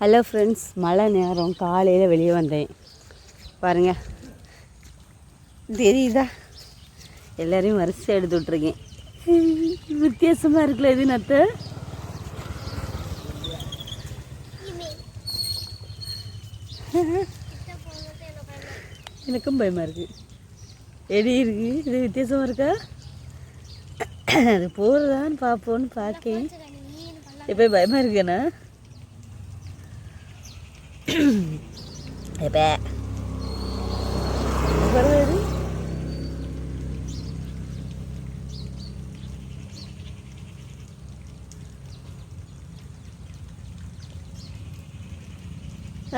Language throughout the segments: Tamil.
ஹலோ ஃப்ரெண்ட்ஸ் மழை நேரம். காலையில் வெளியே வந்தேன். பாருங்கள் தெரியுதா? எல்லோரையும் வரிசையாக எடுத்து விட்ருக்கேன் வித்தியாசமாக இருக்குல்ல இது நத்து? எனக்கும் பயமாக இருக்குது எடி இருக்கு? இது வித்தியாசமாக இருக்கா? அது போகிறதான்னு பார்ப்போன்னு பார்க்கேன் இப்போ பயமாக இருக்கேண்ணா எப்போ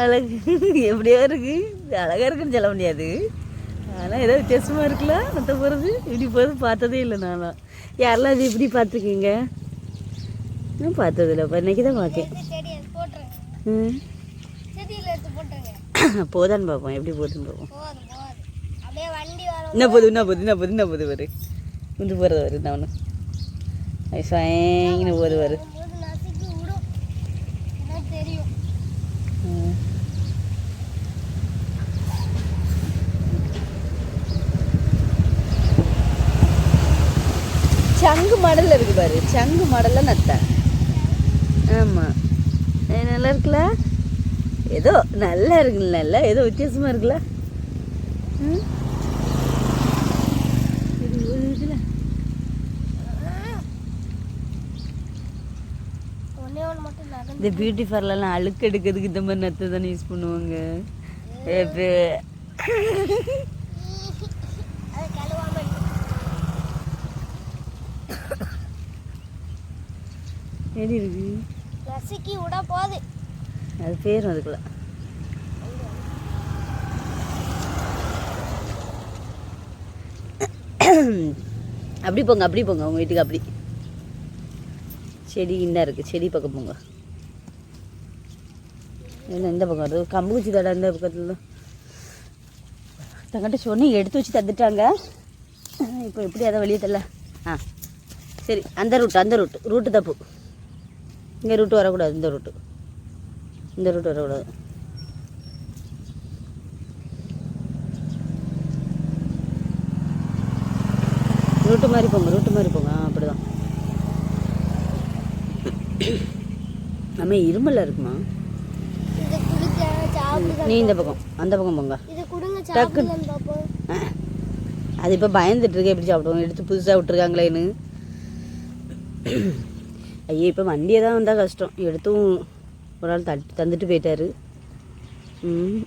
அழகு. எப்படியோ இருக்கு. அழகாக இருக்குன்னு சொல்ல முடியாது. ஆனால் ஏதோ வித்தியாசமாக இருக்குல்ல? மற்ற போகிறது இப்படி போகிறது பார்த்ததே இல்லை நானும் யாரெல்லாம் இது இப்படி பார்த்துருக்கீங்க? நான் பார்த்ததில்ல. இன்னைக்கு தான் போட்டுருங்க. ம். போதான்னு பார்ப்போம் எப்படி போகுதுன்னு பார்ப்போம் என்ன போகுது என்ன போகுது என்ன போகுது என்ன போகுது வரு முந்து போகிறது வரு நான் ஒன்று வரு போது ம். சங்கு மாடலில் இருக்கு பாரு. சங்கு மாடலில் நத்தை. ஆமாம் நல்லா இருக்குல்ல? ஏதோ நல்லா இருக்குல்ல ஏதோ வித்தியாசமாக இருக்குல்ல? இந்த பியூட்டி பார்லர்லாம் அழுக்கு எடுக்கிறதுக்கு இந்த மாதிரி நத்தை தானே யூஸ் பண்ணுவாங்க. எப்படி இருக்கு. நசுக்கி விட போகுது. அது பேரும் அதுக்குள்ள. அப்படி போங்க அப்படி போங்க உங்கள் வீட்டுக்கு அப்படி. செடி இன்னும் இருக்குது செடி பக்கம் போங்க. என்ன இந்த பக்கம் வருது? கம்பு குச்சி தடை இந்த பக்கத்தில். தான் தங்கிட்ட சொன்னி எடுத்து வச்சு தந்துட்டாங்க. இப்போ எப்படி அதை வெளியே தரல? ஆ சரி அந்த ரூட்டு அந்த ரூட்டு ரூட்டு தப்பு. இங்கே ரூட்டு வரக்கூடாது இந்த ரூட்டு இந்த ரூட் வரக்கூடாது. ரூட்டு மாதிரி போங்க ரூட்டு மாதிரி போங்க. ஆ அப்படிதான். நம்ம இருமல்ல இருக்குமா? நீ இந்த பக்கம் அந்த பக்கம் போங்க. டக்கு. அது இப்போ பயந்துட்டு இருக்கேன் எப்படி சாப்பிடுவோம்? எடுத்து புதுசாக விட்டுருக்காங்களேன்னு. ஐயோ இப்போ வண்டியை தான் வந்தால் கஷ்டம். எடுத்தும் ஒரு ஆள் தட்டு தந்துட்டு போயிட்டாரு. ம்.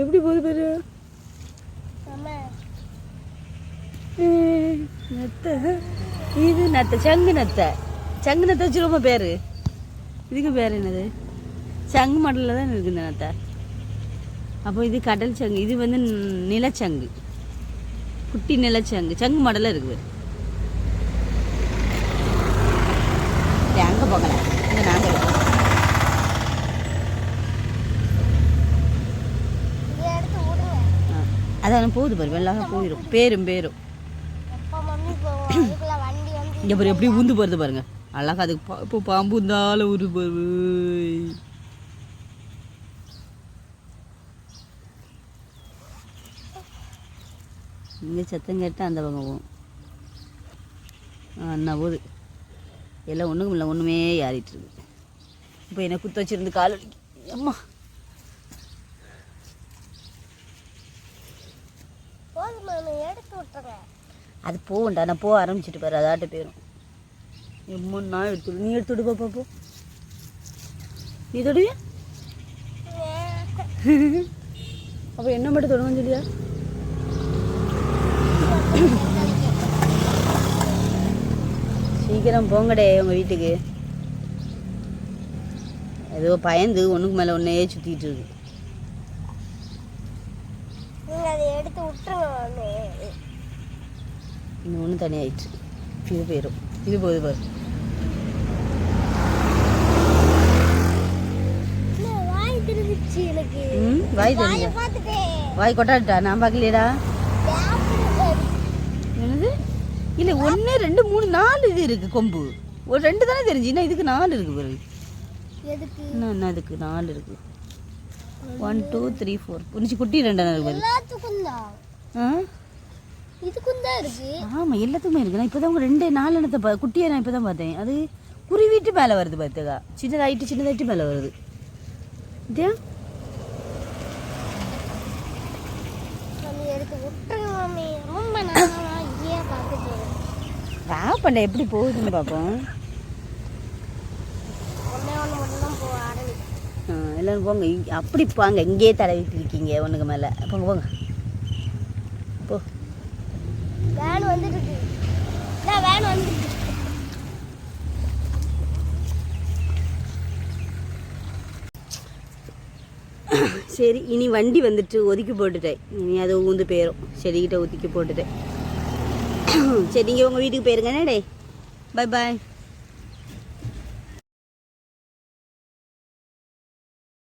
எப்படி போகுது பேரு? நத்தை இது நத்தை சங்கு நத்தை சங்கு நத்தை வச்சு ரொம்ப பேர்? இதுக்கு பேர் என்னது? சங்கு மாடலில் தான் இருக்குது இந்த நத்தை அப்போ இது கடல் சங்கு. இது வந்து நிலச்சங்கு. குட்டி நிலச்சங்கு. சங்கு மாடலில் இருக்குது அங்கே போகல இங்கே நாங்கள் இதை எடுத்து விடுங்க அதான் போகுது பாரு வெள்ளாக போயிடும் பேரும் பேரும். இங்கே பாரு எப்படி உந்து போகிறது பாருங்க. அழகா அதுக்கு பா- இப்போ பாம்பு இருந்தால ஊரு பாரு இங்கே சத்தம் கேட்டால் அந்த பக்கம் போகும். அண்ணா போகுது எல்லாம் ஒன்றுக்கும் இல்லை ஒன்றுமே ஏறிட்டு இப்போ என்ன குத்த வச்சிருந்து கால் அம்மா போதும் மம்மி எடுத்து விட்டுருங்க அது போகண்டா நான் போக ஆரம்பிச்சிட்டு பாரு அதாட்ட போயிடும் எம்மோ நான் எடுத்துடு நீ எடுத்து விடு பாப்பா போ நீ தொடுவியா அப்போ என்ன மட்டும் தொடங்க சொல்லியா? சீக்கிரம் போங்கடே உங்கள் வீட்டுக்கு. ஏதோ பயந்து ஒன்றுக்கு மேலே ஒன்றே சுற்றிட்டு இருக்கு. அதை எடுத்து விட்டுருங்க மம்மி இன்னும் ஒன்று தனியாயிடுச்சு. இது போயிடும் இது போகுது பாரு. வாய் திரும்பிச்சு எனக்கு. ம் வாய் கொட்டாட்டா? நான் பார்க்கலையடா. என்னது? இல்லை ஒன்று ரெண்டு மூணு நாலு இது இருக்குது கொம்பு. ஒரு ரெண்டு தானே தெரிஞ்சு. இன்னும் இதுக்கு நாலு இருக்குது பாரு. என்ன இதுக்கு நாலு இருக்கு. ஒன் டூ த்ரீ ஃபோர் புரிஞ்சு குட்டி இருக்கு. எல்லாத்துக்கும் தான். ஆ? இதுக்கும் தான் இருக்கு. ஆமாம் எல்லாத்துக்குமே இருக்கு. நான் இப்போ தான் ரெண்டு நாலு எண்ணத்தை பா குட்டியை நான் இப்போ தான் பார்த்தேன். அது குருவிட்டு மேலே வருது பார்த்துக்கா. சின்னதாயிட்டு சின்னதாயிட்டு மேலே வருது. இதே? பண்ண எப்படி போகுதுன்னு பார்ப்போம் ஒன்றே ஒன்று மட்டும் தான் போ ஆரம்பி எல்லாரும் போங்க. அப்படி போங்க. இங்கேயே தடவிட்டு இருக்கீங்க. ஒன்றுக்கு மேலே. போங்க போங்க. போ. வேன் வேன் சரி இனி வண்டி வந்துட்டு ஒதுக்கி போட்டுட்டேன். இனி அது ஊந்து போயிடும் செடிக்கிட்ட ஒதுக்கி போட்டுட்டேன். சரி நீங்கள் உங்கள் வீட்டுக்கு போயிருங்க. Day bye bye